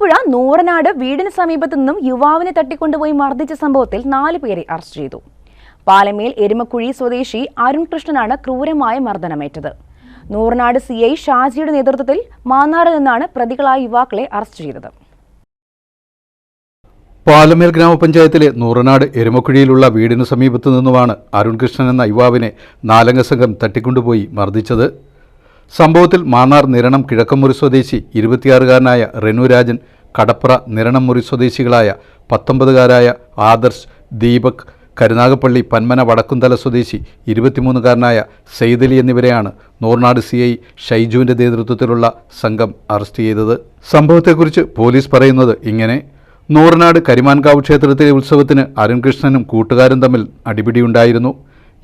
ആലപ്പുഴ നൂറനാട് വീടിന് സമീപത്തു നിന്നും യുവാവിനെ തട്ടിക്കൊണ്ടുപോയി മർദ്ദിച്ച സംഭവത്തിൽ നാല് പേരെ അറസ്റ്റ് ചെയ്തു. പാലമേൽ എരുമക്കുഴി സ്വദേശി അരുൺ കൃഷ്ണനാണ് ക്രൂരമായ മർദ്ദനമേറ്റത്. നൂറനാട് സി ഐ ഷാജിയുടെ നേതൃത്വത്തിൽ മാന്നാറിൽ നിന്നാണ് പ്രതികളായ യുവാക്കളെ അറസ്റ്റ് ചെയ്തത്. പാലമേൽ ഗ്രാമപഞ്ചായത്തിലെ നൂറനാട് എരുമക്കുഴിയിലുള്ള വീടിനു സമീപത്തു നിന്നുമാണ് അരുൺകൃഷ്ണൻ എന്ന യുവാവിനെ നാലംഗ സംഘം തട്ടിക്കൊണ്ടുപോയി മർദ്ദിച്ചത്. സംഭവത്തിൽ മാന്നാർ നിരണം കിഴക്കമുറി സ്വദേശി ഇരുപത്തിയാറുകാരനായ റെനുരാജൻ കടപ്ര നിരണമുറി സ്വദേശികളായ പത്തൊമ്പതുകാരായ ആദർശ് ദീപക് കരുനാഗപ്പള്ളി പന്മന വടക്കുംതല സ്വദേശി ഇരുപത്തിമൂന്നുകാരനായ സെയ്ദലി എന്നിവരെയാണ് നൂർനാട് സി ഐ ഷൈജുവിന്റെ നേതൃത്വത്തിലുള്ള സംഘം അറസ്റ്റ് ചെയ്തത്. സംഭവത്തെക്കുറിച്ച് പോലീസ് പറയുന്നത് ഇങ്ങനെ. നൂറനാട് കരിമാൻകാവ് ക്ഷേത്രത്തിലെ ഉത്സവത്തിന് അരുൺകൃഷ്ണനും കൂട്ടുകാരും തമ്മിൽ അടിപിടിയുണ്ടായിരുന്നു.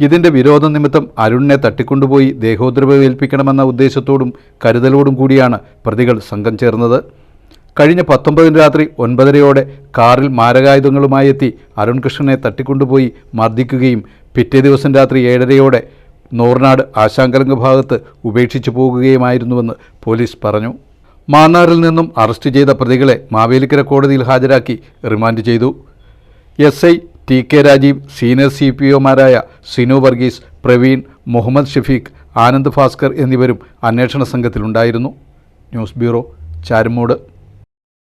ഇതിന്റെ വിരോധ നിമിത്തം അരുണിനെ തട്ടിക്കൊണ്ടുപോയി ദേഹോദ്രവേൽപ്പിക്കണമെന്ന ഉദ്ദേശത്തോടും കരുതലോടും കൂടിയാണ് പ്രതികൾ സംഘം ചേർന്നത്. കഴിഞ്ഞ പത്തൊമ്പതിന് രാത്രി ഒൻപതരയോടെ കാറിൽ മാരകായുധങ്ങളുമായി എത്തി അരുൺകൃഷ്ണനെ തട്ടിക്കൊണ്ടുപോയി മർദ്ദിക്കുകയും പിറ്റേ ദിവസം രാത്രി ഏഴരയോടെ നോർനാട് ആശാങ്കലങ്ക് ഭാഗത്ത് ഉപേക്ഷിച്ചു പോകുകയുമായിരുന്നുവെന്ന് പോലീസ് പറഞ്ഞു. മാന്നാറിൽ നിന്നും അറസ്റ്റ് ചെയ്ത പ്രതികളെ മാവേലിക്കര കോടതിയിൽ ഹാജരാക്കി റിമാൻഡ് ചെയ്തു. S I T K Rajeev senior C P ഒമാരായ Sinu Varghese Praveen Muhammad Shafeeq Anand Bhaskar എന്നിവരും അന്വേഷണ സംഘത്തിലുണ്ടായിരുന്നു. News bureau Charummood.